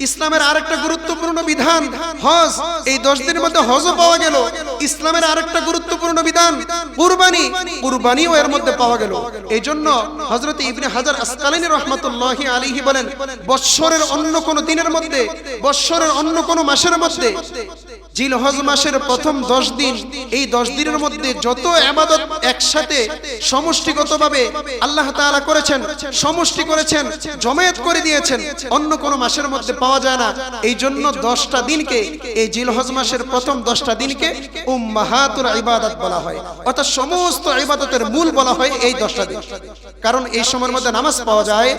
ইসলামের আরেকটা গুরুত্বপূর্ণ বিধান, হজ। এই দশ দিনের মধ্যে হজও পাওয়া গেল। ইসলামের আরেকটা গুরুত্বপূর্ণ বিধান, কুরবানি। কুরবানিও এর মধ্যে পাওয়া গেল। এই জন্য হজরত ইবনে হাজার আসকালিনী রহমতুল্লাহ আলিহি বলেন, বৎসরের অন্য কোন দিনের মধ্যে, বৎসরের অন্য কোন মাসের মধ্যে জিলহজ মাসের প্রথম দশ দিন, এই দশ দিনের মধ্যে যত আবাদত একসাথে সমষ্টিগতভাবে আল্লাহ তাআলা করেছেন, সমষ্টি করেছেন, জমায়েত করে দিয়েছেন, অন্য কোন মাসের মধ্যে পাওয়া যায় না। এই জন্য দশটা দিনকে, এই জিলহজ মাসের প্রথম দশটা দিনকে উম্মাহাতুল ইবাদত বলা হয়। অর্থাৎ সমস্ত ইবাদতের মূল বলা হয় এই দশটা দিন। কারণ এই সময়ের মধ্যে নামাজ পাওয়া যায়,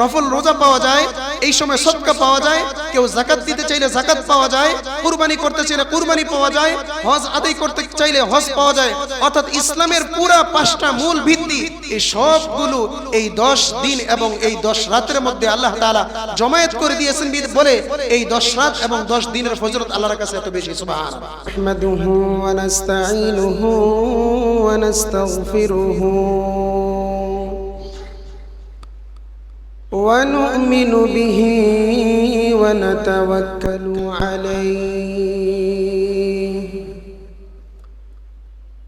নফল রোজা পাওয়া যায়, এই সময় সদকা পাওয়া যায়, কেউ জাকাত দিতে চাইলে জাকাত পাওয়া যায়, কুরবানি করতে চাইলে কুরবানি পাওয়া যায় হজ আদায় করতে চাইলে হজ পাওয়া যায় অর্থাৎ ইসলামের পুরা পাঁচটা মূল ভিত্তি এই সবগুলো এই দশ দিন এবং এই দশ রাতের মধ্যে আল্লাহ তাআলা জমায়েত করে দিয়েছেন বিদ- বলে এই দশ রাত এবং দশ দিনের ফজরত আল্লাহর কাছে এত বেশি সুবহান نحمده ونستعينه ونستغفره ونؤمن به ونتوكل عليه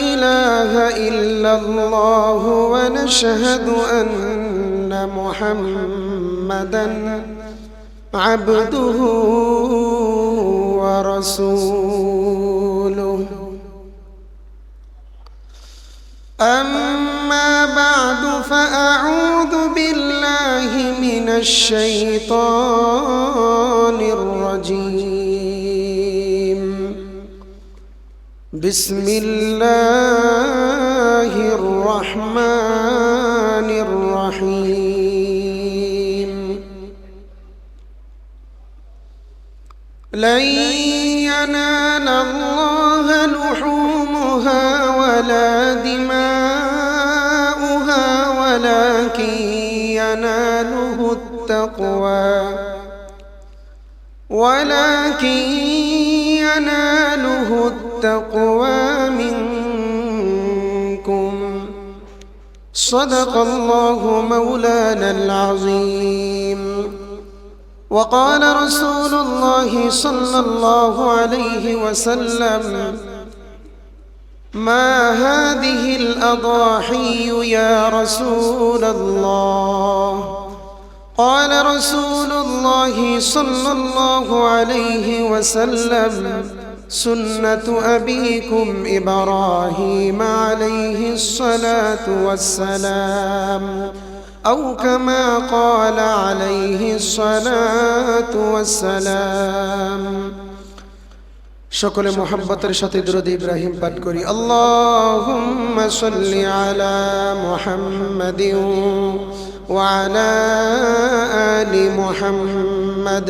إله إلا الله ونشهد أن محمدا عبده ورسوله. أما بعد فأعوذ بالله من الشيطان الرجيم. بسم الله الرحمن الرحيم. لن ينال الله لحومها ولا دماؤها ولكن يناله التقوى. ولكن يناله التقوى. منكم. صدق الله مولانا العظيم. وقال رسول الله صلى الله عليه وسلم ما هذه الأضاحي يا رسول الله؟ قال رسول الله صلى الله عليه وسلم سنة أبيكم إبراهيم عليه الصلاة والسلام أو كما قال عليه الصلاة والسلام সকলে মোহাব্বতের সাথে দুরুদ ইব্রাহিম পাঠ করি আল্লাহুম্মা সাল্লি আলা মুহাম্মাদিন ওয়া আলা আলি মুহাম্মাদ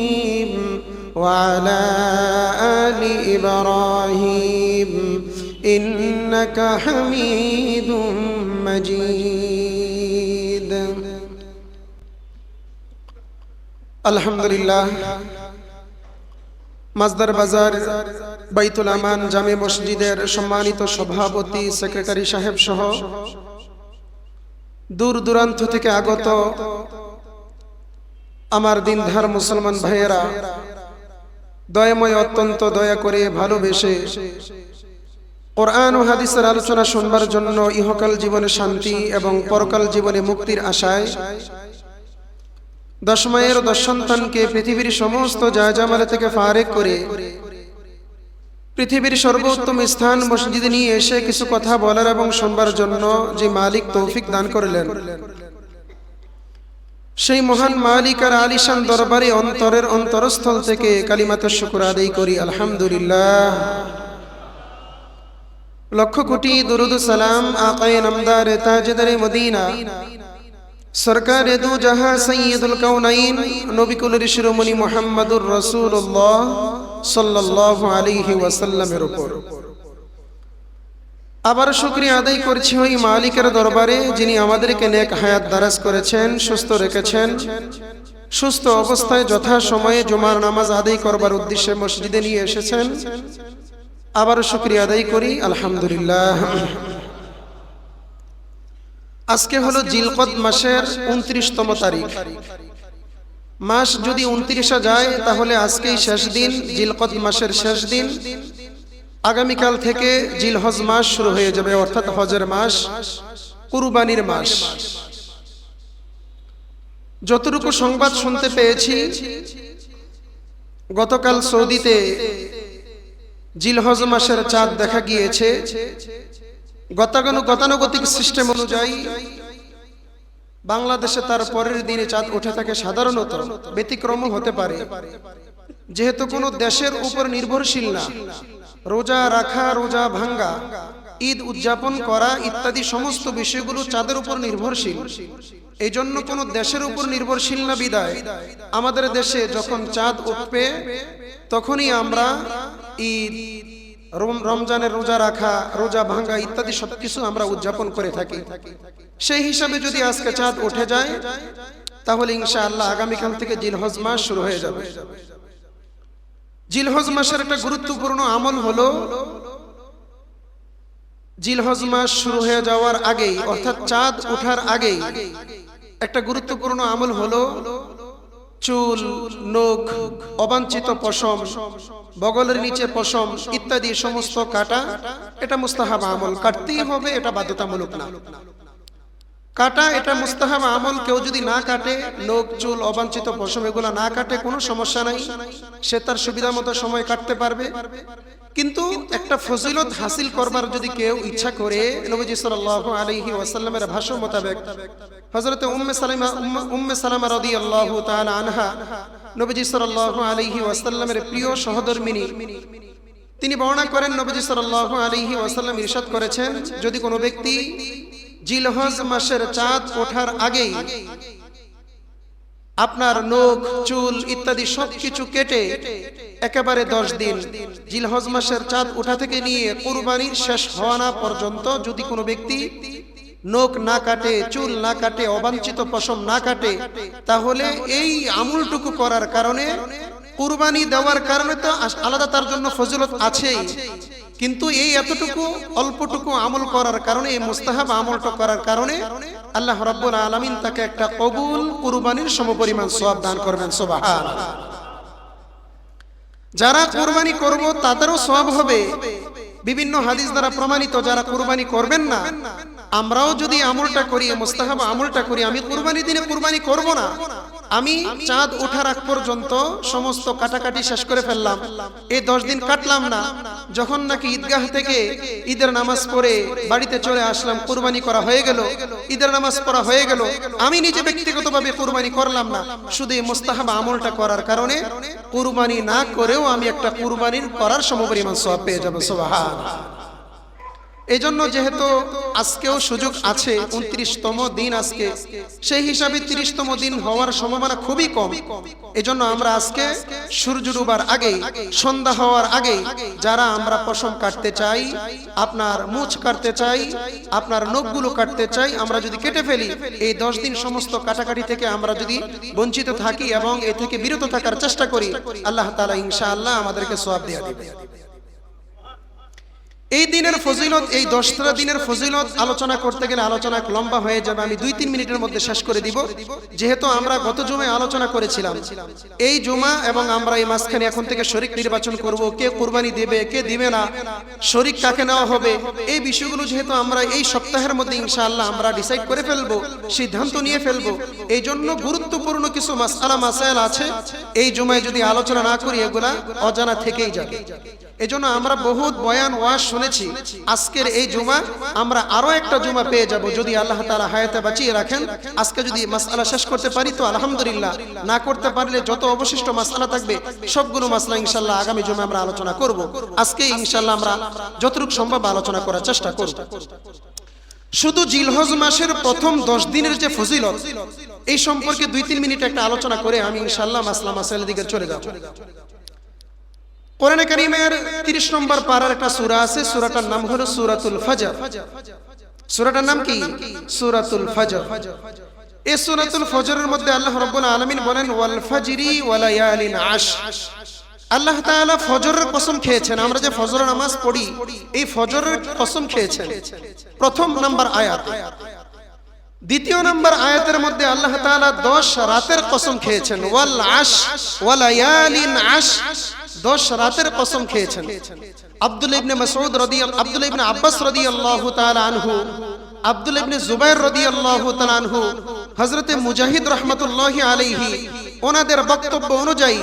وعلى آل إبراهيم إنك حميد مجيد الحمد لله মাসদার বাজার বাইতুল আমান জামে মসজিদের সম্মানিত সভাপতি সেক্রেটারি সাহেব সহ দূর দূরান্ত থেকে আগত আমার দিনধার মুসলমান ভাইয়েরা দয়াময় অত্যন্ত দয়া করে ভালোবেসে কোরআন ও হাদিসের আলোচনা শুনবার জন্য ইহকাল জীবনে শান্তি এবং পরকাল জীবনে মুক্তির আশায় দশ মায়ের দশ সন্তানকে পৃথিবীর সমস্ত জায়জামালে থেকে ফারেক করে পৃথিবীর সর্বোত্তম স্থান মসজিদে নিয়ে এসে কিছু কথা বলার এবং শুনবার জন্য যে মালিক তৌফিক দান করলেন। সেই মহান মালিক আর আলিশান দরবারে অন্তরের অন্তরস্থল থেকে কালিমাত শুকুর আদায় করি, আলহামদুলিল্লাহ। লক্ষ কোটি দুরুদ সালাম আকায়ে নামদার তাজদারে মদিনা। সরকার দু জাহা সৈয়দুল কাউনাইন নবিকুলের শিরোমণি মোহাম্মদুর রসুল্লাহ সাল্লাল্লাহু আলাইহি ওয়াসাল্লামের উপর। আবার শুক্রিয়া আদায় করছি ওই মালিকের দরবারে, যিনি আমাদেরকে নেক হায়াত দারাজ করেছেন, সুস্থ রেখেছেন। সুস্থ অবস্থায় যথা সময়ে জুমার নামাজ আদায় করবার উদ্দেশ্যে মসজিদে নিয়ে এসেছেন। আবারও শুক্রিয়া আদায় করি, আলহামদুলিল্লাহ। আজকে হলো জিলকদ মাসের উনত্রিশতম তারিখ। মাস যদি উনত্রিশে যায়, তাহলে আজকেই শেষ দিন, জিলকদ মাসের শেষ দিন। আগামীকাল থেকে জিলহজ মাস শুরু হয়ে যাবে, অর্থাৎ হজের মাস, কুরবানির মাস। যতটুকু সংবাদ শুনতে পেয়েছি, গতকাল সৌদিতে জিলহজ মাসের চাঁদ দেখা গিয়েছে। গতানুগতিক সিস্টেম অনুযায়ী বাংলাদেশে তার পরের দিনে চাঁদ উঠে থাকে সাধারণত ব্যতিক্রম হতে পারে। যেহেতু কোনো দেশের উপর নির্ভরশীল না রোজা রাখা, রোজা ভাঙ্গা, ঈদ উদযাপন করা ইত্যাদি সমস্ত বিষয়গুলো চাঁদের উপর নির্ভরশীল। এই জন্য কোনো দেশের উপর নির্ভরশীল না বিদায়। আমাদের দেশে যখন চাঁদ উঠবে, তখনই আমরা ঈদ রমজানের রোজা রাখা, রোজা ভাঙ্গা ইত্যাদি সবকিছু আমরা উদযাপন করে থাকি। সেই হিসাবে যদি আজকে চাঁদ উঠে যায়, তাহলে ইনশাআল্লাহ আগামীকাল থেকে জিলহজ মাস শুরু হয়ে যাবে। জিলহজ মাসের একটা গুরুত্বপূর্ণ আমল হলো জিলহজ মাস শুরু হয়ে যাওয়ার আগেই, অর্থাৎ চাঁদ ওঠার আগেই একটা গুরুত্বপূর্ণ আমল হলো চুল, নখ, অবাঞ্ছিত পশম, বগলের নিচে পশম ইত্যাদি সমস্ত কাটা, এটা মুস্তাহাব আমল। কাটতেই হবে, এটা বাধ্যতামূলক না। কাটা এটা মুস্তাহাব আমল, কেউ যদি না কাটে নখ চুল, অবাঞ্ছিত পশম, এগুলো না কাটে, কোনো সমস্যা নাই। সে তার সুবিধা মতো সময় কাটতে পারবে। কিন্তু একটা ফজিলত হাসিল করবার যদি কেউ ইচ্ছা করে, নবীজি সাল্লাল্লাহু আলাইহি ওয়াসাল্লামের ভাষ্য মোতাবেক, হযরতে উম্মে সালামা, উম্মে- সালামা রাদিয়াল্লাহু তাআলা আনহা, নবীজি সাল্লাল্লাহু আলাইহি ওয়াসাল্লামের প্রিয় সহধর্মিনী, তিনি বর্ণনা করেন, নবীজি সাল্লাল্লাহু আলাইহি ওয়াসাল্লাম ইরশাদ করেছেন, যদি কোনো ব্যক্তি জিলহজ মাসের চাঁদ ওঠার আগেই আপনার নখ, চুল ইত্যাদি সবকিছু কেটে একেবারে দশ দিন জিলহজ মাসের চাঁদ ওঠা থেকে নিয়ে কুরবানির শেষ হওয়া না পর্যন্ত যদি কোনো ব্যক্তি নখ না কাটে, চুল না কাটে, অবাঞ্ছিত পশম না কাটে, তাহলে এই আমুলটুকু করার কারণে কুরবানি দেওয়ার কারণে তো আলাদা তার জন্য ফজিলত আছেই। কিন্তু এই এতটুকু, অল্পটুকু আমল করার কারণে, এই মুস্তাহাব আমলটা করার কারণে আল্লাহ রাব্বুল আলামিন তাকে একটা কবুল কুরবানির সমপরিমাণ সওয়াব দান করবেন সুবহান যারা কুরবানি করব, তাদেরও সওয়াব হবে। বিভিন্ন হাদিস দ্বারা প্রমাণিত, যারা কুরবানি করবেন না, আমরাও যদি আমলটা করি, মুস্তাহাব আমলটা করি, আমি কুরবানি দিনে কুরবানি করব না। আমি চাঁদ ওঠার আগ পর্যন্ত সমস্ত কাটাকাটি শেষ করে ফেললাম। এই দশ দিন কাটলাম না। যখন নাকি ঈদগাহ থেকে ঈদের নামাজ পড়ে বাড়িতে চলে আসলাম, কুরবানি করা হয়ে গেল। ঈদের নামাজ পড়া হয়ে গেল। আমি নিজে ব্যক্তিগতভাবে কুরবানি করলাম না। শুধু এই মুস্তাহাব আমলটা করার কারণে কুরবানি না করেও আমি একটা কুরবানির করার সমপরিমাণ সব পেয়ে যাব। সোবাহান এই জন্য যেহেতু আজকেও সুযোগ আছে, উনত্রিশতম দিন আজকে, সেই হিসাবে তিরিশতম দিন হওয়ার সম্ভাবনা খুবই কম। এজন্য আমরা আজকে সূর্য ডুবার আগে সন্ধ্যা হওয়ার আগে যারা আমরা পশম কাটতে চাই, আপনার মুছ কাটতে চাই, আপনার নখগুলো কাটতে চাই, আমরা যদি কেটে ফেলি, এই দশ দিন সমস্ত কাটাকাটি থেকে আমরা যদি বঞ্চিত থাকি এবং এ থেকে বিরত থাকার চেষ্টা করি, আল্লাহ তালা ইনশাআল্লাহ আমাদেরকে সব দেওয়া এই দিনের ফজিলত এই দশটা দিনের ফজিলত আলোচনা করতে গেলে আলোচনা লম্বা হয়ে যাবে। আমি দুই তিন মিনিটের মধ্যে শেষ করে দিব। যেহেতু আমরা গত জুমায় আলোচনা করেছিলাম। এই জুমা এবং আমরা এই মাঝখানে এখন থেকে শরিক নির্বাচন করব। কে কুরবানি দেবে কে দিবে না শরিক কাকে নেওয়া হবে এই বিষয়গুলো যেহেতু আমরা এই সপ্তাহের মধ্যে ইনশাআল্লাহ আমরা ডিসাইড করে ফেলব সিদ্ধান্ত নিয়ে ফেলব এই জন্য গুরুত্বপূর্ণ কিছু মাসালা মাসাইল আছে। এই জুমায় যদি আলোচনা না করি এগুলা অজানা থেকেই যাবে। এজন্য আমরা বহুত বয়ান ওয়াজ শুনেছি। আজকের এই জুমা আমরা আরও একটা জুমা পেয়ে যাব যদি আল্লাহ তাআলা হায়াতে বাঁচিয়ে রাখেন। আজকে যদি মাসআলা শেষ করতে পারি তো আলহামদুলিল্লাহ। না করতে পারলে যত অবশিষ্ট মাসআলা থাকবে, সবগুলো মাসলা ইনশাআল্লাহ আগামী জুমা আমরা আলোচনা করব। আজকে ইনশাআল্লাহ আমরা যতটুকু সম্ভব আলোচনা করার চেষ্টা করব। শুধু জিলহজ মাসের প্রথম দশ দিনের যে ফজিলত, এই সম্পর্কে দুই তিন মিনিট একটা আলোচনা করে আমি ইনশাআল্লাহ মাসলা মাসাইল দিকে চলে যাব। কোরআনে কারিমের 30 নম্বর পাড়ার একটা সূরা আছে, সূরাটার নাম হলো সূরাতুল ফজর। সূরাটার নাম কি? সূরাতুল ফজর। এই সূরাতুল ফজরের মধ্যে আল্লাহ রাব্বুল আলামিন বলেন, ওয়াল ফাজরি ওয়া লায়ালিন আশ আল্লাহ তাআলা ফজরের কসম খেয়েছেন। আমরা যে ফজরের নামাজ পড়ি, এই ফজরের কসম খেয়েছেন। প্রথম নাম্বার আয়াত। দ্বিতীয় নম্বর আয়াতের মধ্যে আল্লাহ তাআলা 10 রাতের কসম খেয়েছেন, ওয়াল আশ ওয়া লায়ালিন আশ 10 রাতের কসম খেয়েছেন। আব্দুল ইবনে মাসউদ রাদিয়াল্লাহু আব্দুল ইবনে আব্বাস রাদিয়াল্লাহু তাআলা আনহু, আব্দুল ইবনে জুবাইর রাদিয়াল্লাহু তাআলা আনহু, হযরতে মুজাহিদ রাহমাতুল্লাহি আলাইহি, ওনাদের বক্তব্য অনুযায়ী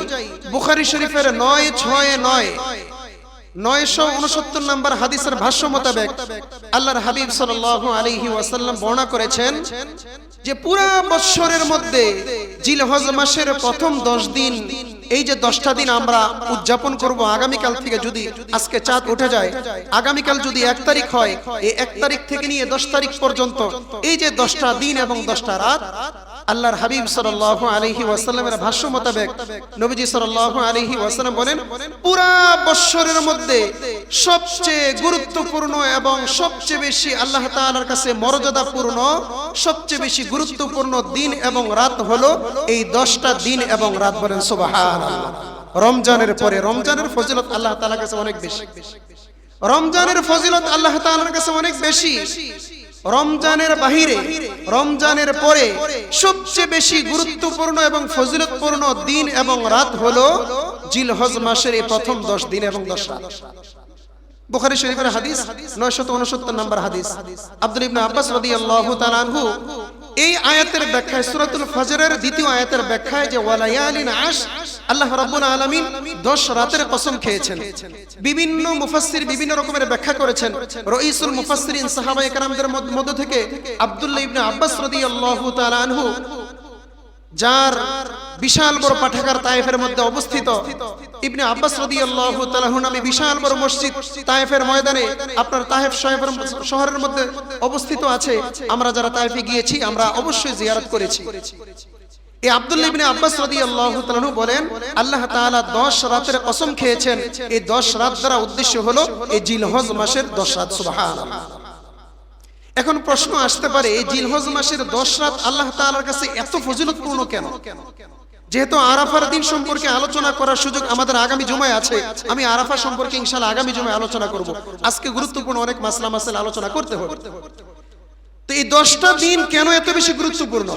বুখারী শরীফের 9 6 9 নয়শো উনসত্তর নম্বর হাদিসের ভাষ্য মোতাবেক আল্লাহর হাবিব ওয়াসাল্লাম বর্ণনা করেছেন যে মধ্যে জিলহজ মাসের প্রথম দশ দিন, এই যে দশটা দিন আমরা উদযাপন করব, আগামীকাল থেকে যদি আজকে চাঁদ উঠে যায়, আগামীকাল যদি এক তারিখ হয়, এই এক তারিখ থেকে নিয়ে দশ তারিখ পর্যন্ত, এই যে দশটা দিন এবং দশটা রাত আল্লাহর হাবিব সাল্লাল্লাহু আলাইহি ওয়াসাল্লামের ভাষ্য মোতাবেক নবীজি সাল্লাল্লাহু আলাইহি ওয়াসাল্লাম বলেন, পুরা বৎসরের মধ্যে সবচেয়ে গুরুত্বপূর্ণ এবং সবচেয়ে বেশি আল্লাহ তাআলার কাছে মর্যাদাপূর্ণ, সবচেয়ে বেশি গুরুত্বপূর্ণ দিন এবং রাত হলো এই দশটা দিন এবং রাত বলেন সুবহানাল্লাহ। রমজানের পরে, রমজানের ফজিলত আল্লাহ তাআলার কাছে অনেক বেশি। রমজানের ফজিলত আল্লাহ তাআলার কাছে অনেক বেশি। রমজানের বাহিরে, রমজানের পরে সবচেয়ে বেশি গুরুত্বপূর্ণ এবং ফজিলতপূর্ণ দিন এবং রাত হলো জিলহজ মাসের এই প্রথম দশ দিন এবং দশ রাত। হাদিস 969 নম্বর হাদিস। এই আয়াতের ব্যাখ্যায়, সূরাতুল ফজরের দ্বিতীয় আয়াতের ব্যাখ্যায় যে ওয়ালায়ালিন আশ আল্লাহ রাব্বুল আলামিন 10 রাতের কসম খেয়েছেন। বিভিন্ন মুফাসসির বিভিন্ন রকমের ব্যাখ্যা করেছেন। রইসুল মুফাসসিরিন সাহাবায়ে কেরামদের মধ্য থেকে আব্দুল্লাহ ইবনে আব্বাস রাদিয়াল্লাহু তাআলা আনহু, যার বিশাল বড় পাঠাগার তায়েফের মধ্যে অবস্থিত, ইবনে আব্বাস রাদিয়াল্লাহু তাআলা নামে বিশাল বড় মসজিদ তায়েফের ময়দানে আপনার তায়েফ শহরের শহরের মধ্যে অবস্থিত আছে। আমরা যারা তায়েফে গিয়েছি, আমরা অবশ্যই জিয়ারত করেছি। এই আব্দুল্লাহ ইবনে আব্বাস রাদিয়াল্লাহু তাআলা বলেন আল্লাহ তাআলা 10 রাতের কসম খেয়েছেন। এই 10 রাত দ্বারা উদ্দেশ্য হলো এই জিলহজ মাসের 10 রাত সুবহানাল্লাহ। এখন প্রশ্ন আসতে পারে এই জিলহজ মাসের দশ রাত আল্লাহ তাআলার কাছে এত ফজিলতপূর্ণ কেন? যেহেতু আরাফার দিন সম্পর্কে আলোচনা করার সুযোগ আমাদের আগামী জুমায় আছে। আমি আরাফা সম্পর্কে ইনশাআল্লাহ আগামী জুমায় আলোচনা করব। আজকে গুরুত্বপূর্ণ অনেক মাসলা মাসাল আলোচনা করতে হবে। তো এই দশটা দিন কেন এত বেশি গুরুত্বপূর্ণ?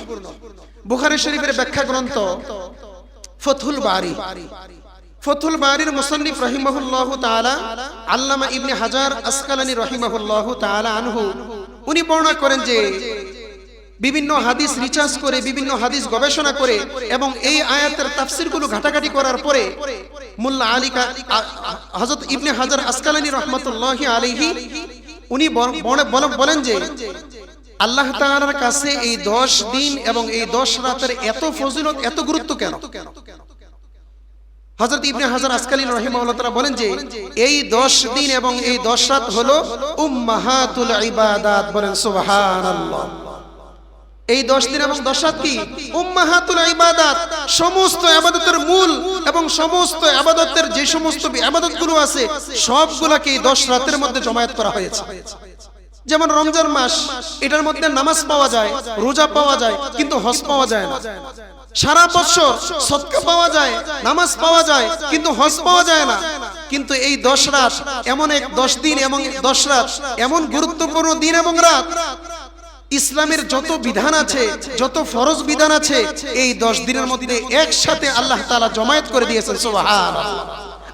বুখারী শরীফের ব্যাখ্যা গ্রন্থ ফথুল বারি। ফথুল বারির মুসান্নিফ রহিমাহুল্লাহ তাআলা আল্লামা ইবনে হাজার আসকালানি রহিমাহুল্লাহ তাআলা আনহু, উনি বর্ণনা করেন যে বিভিন্ন হাদিস রিচার্জ করে, বিভিন্ন হাদিস গবেষণা করে এবং এই আয়াতের তাফসিরগুলো ঘাটাঘাটি করার পরে মুল্লা আলী হযরত ইবনে হাজার আসকালানি রহমাতুল্লাহি আলাইহি উনি বলেন যে আল্লাহ তাআলার কাছে এই 10 দিন এবং এই 10 রাতের এত ফজিলত, এত গুরুত্ব কেন? হযরত ইবনে হাজার আসকালী রাহিমাহুল্লাহ তাআলা বলেন যে, এই 10 দিন এবং এই 10 রাত হলো উম্মাহাতুল ইবাদাত বলেন, সুবহানাল্লাহ। এই 10 দিন এবং 10 রাত কি? উম্মাহাতুল ইবাদাত, সমস্ত ইবাদতের মূল এবং সমস্ত ইবাদতের যে সমস্ত ইবাদতগুলো আছে, সবগুলোকে এই 10 রাতের মধ্যে জমায়েত করা হয়েছে। যেমন রমজান মাস, এটার মধ্যে নামাজ পাওয়া যায়, রোজা পাওয়া যায়, কিন্তু হজ পাওয়া যায় না। সারা বছর সৎকা পাওয়া যায়, নামাজ পাওয়া যায়, কিন্তু হজ পাওয়া যায় না। কিন্তু এই দশ রাত, এমন এক দশ দিন এবং দশ রাত, এমন গুরুত্বপূর্ণ দিন এবং রাত, ইসলামের যত বিধান আছে, যত ফরজ বিধান আছে, এই দশ দিনের মধ্যে একসাথে আল্লাহ তালা জমায়েত করে দিয়েছেন, সুবহানাল্লাহ।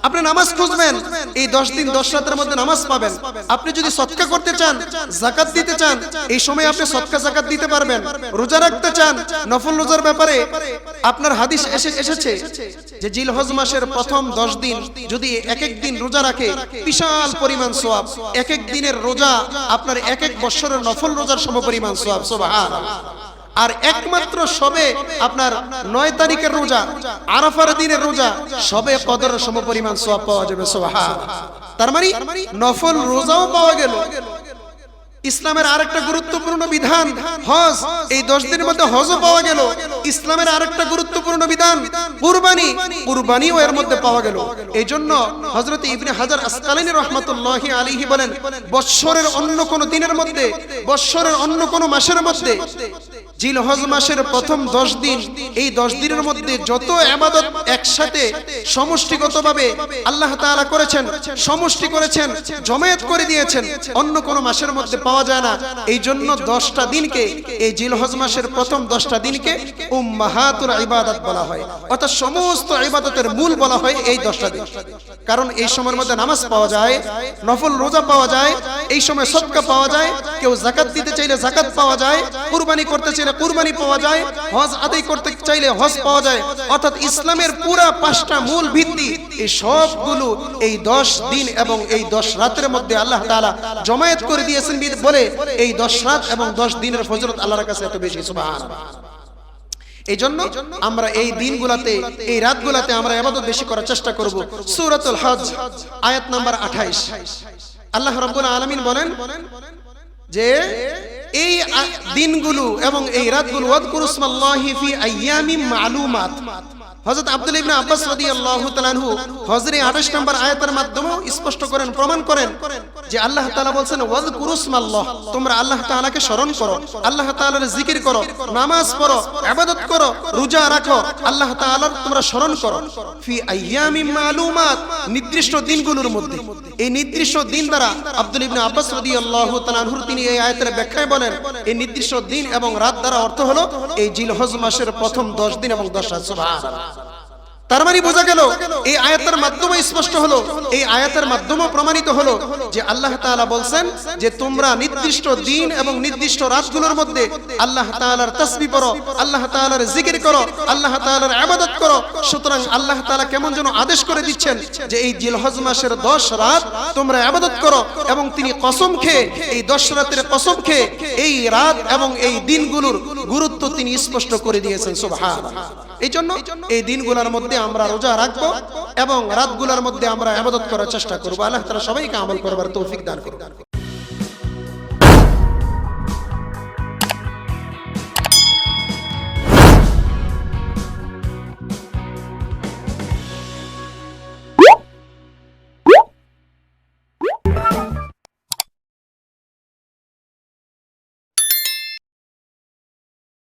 আপনি নামাজ খুঁজবেন, এই দশ দিন, দশ রাতের মধ্যে নামাজ পাবেন। আপনি যদি সৎকা করতে চান, জাকাত দিতে চান, এই সময় আপনি সৎকা, জাকাত দিতে পারবেন। রোজা রাখতে চান, নফল রোজার ব্যাপারে আপনার হাদিস এসে, এসেছে যে জিলহজ মাসের প্রথম দশ দিন যদি এক এক দিন রোজা রাখে, বিশাল পরিমাণ সোয়াব এক এক দিনের রোজা আপনার এক এক বছরের নফল রোজার সম পরিমাণ সোয়াব সোবাহান আর একমাত্র সবে আপনার নয় তারিখের রোজা, আরাফার দিনের রোজা, সবে কদর সম পরিমাণ সব পাওয়া যাবে সোহা তার মানে নফল রোজাও পাওয়া গেল। ইসলামের আরেকটা গুরুত্বপূর্ণ বিধান হজ, এই দশ দিনের মধ্যে হজও পাওয়া গেল। ইসলামের আরেকটা গুরুত্বপূর্ণ বিধান, কুরবানি। কুরবানিও এর মধ্যে পাওয়া গেল। এই জন্য হজরত ইবনে হাজার আসকালিনী রহমতুল্লাহ আলিহি বলেন, বৎসরের অন্য কোন দিনের মধ্যে, বৎসরের অন্য কোন মাসের মধ্যে জিল হজ মাসের প্রথম দশ দিন, এই দশ দিনের মধ্যে যত আবাদত একসাথে সমষ্টিগতভাবে আল্লাহ তাআলা করেছেন, সমষ্টি করেছেন, জমায়েত করে দিয়েছেন, অন্য কোন মাসের মধ্যে পাওয়া যায় না। এই জন্য দশটা দিনকে, এই জিলহজ মাসের প্রথম দশটা দিনকে উম্মাহাতুল ইবাদত বলা হয়। অর্থাৎ সমস্ত ইবাদতের মূল বলা হয় এই দশটা দিন। কারণ এই সময়ের মধ্যে নামাজ পাওয়া যায়, নফল রোজা পাওয়া যায়, এই সময় সদকা পাওয়া যায়, কেউ জাকাত দিতে চাইলে জাকাত পাওয়া যায়, কুরবানি করতে চাইলে কুরবানি পাওয়া যায়, হজ আদায় করতে চাইলে হজ পাওয়া যায়, অর্থাৎ ইসলামের পুরা পাঁচটা মূল ভিত্তি, এই সবগুলো এই দশ দিন এবং এই দশ রাতের মধ্যে আল্লাহ তালা জমায়েত করে দিয়েছেন বলে, এই দশ রাত এবং দশ দিনের ফজরত আল্লাহর কাছে এত বেশি, সুবহানাল্লাহ। এই জন্য আমরা এই দিনগুলাতে, এই রাতগুলাতে আমরা এবাদত বেশি করার চেষ্টা করব। সূরাতুল হজ, আয়াত নাম্বার 28 আল্লাহ রাব্বুল আলামিন বলেন যে, এই দিনগুলো এবং এই রাতগুলো ওয়াদকুরুসমাল্লাহি ফি আইয়ামিম মালুমাত। হযরত আব্দুল ইবনে আব্বাস রাদিয়াল্লাহু তাআলা আনহু হজরে 28 নম্বর আয়াতের মাধ্যমে স্পষ্ট করেন, প্রমাণ করেন যে আল্লাহ তাআলা বলছেন ওয়াদকুরুসমাল্লাহ তোমরা আল্লাহ তাআলাকে স্মরণ করো, আল্লাহ তাআলার জিকির করো, নামাজ পড়ো, ইবাদত করো, রোজা রাখো, আল্লাহ তাআলার তোমরা স্মরণ করো। ফি আইয়ামিম মালুমাত, নির্দিষ্ট দিনগুলোর মধ্যে। এই নির্দিষ্ট দিন দ্বারা আব্দুল ইবনে আব্বাস রাদিয়াল্লাহু তাআলা আনহু তিনি এই আয়াতের ব্যাখ্যায় বলেন, এই নির্দিষ্ট দিন এবং রাত দ্বারা অর্থ হলো এই জিলহজ মাসের প্রথম 10 দিন এবং 10 রাত সুবহানাল্লাহ। তার মানে বোঝা গেল, এই আয়াতের মাধ্যমে স্পষ্ট হলো, এই আয়াতের মাধ্যমে প্রমাণিত হলো যে আল্লাহ তাআলা বলছেন যে তোমরা নির্দিষ্ট দিন এবং নির্দিষ্ট রাতগুলোর মধ্যে আল্লাহ তাআলার তাসবিহ পড়ো, আল্লাহ তাআলার জিকির করো, আল্লাহ তাআলার ইবাদত করো। সুতরাং আল্লাহ তাআলা কেমন যেন আদেশ করে দিচ্ছেন যে এই জিলহজ মাসের 10 রাত তোমরা ইবাদত করো এবং তিনি কসম খেয়ে, এই 10 রাতের কসম খেয়ে এই রাত এবং এই দিনগুলোর গুরুত্ব তিনি স্পষ্ট করে দিয়েছেন সুবহানাল্লাহ এই জন্য এই দিনগুলোর মধ্যে আমরা রোজা রাখব এবং রাতগুলোর মধ্যে আমরা আবাদত করার চেষ্টা করব। আল্লাহ তারা সবাইকে আমল করবার তৌফিক দান করুন।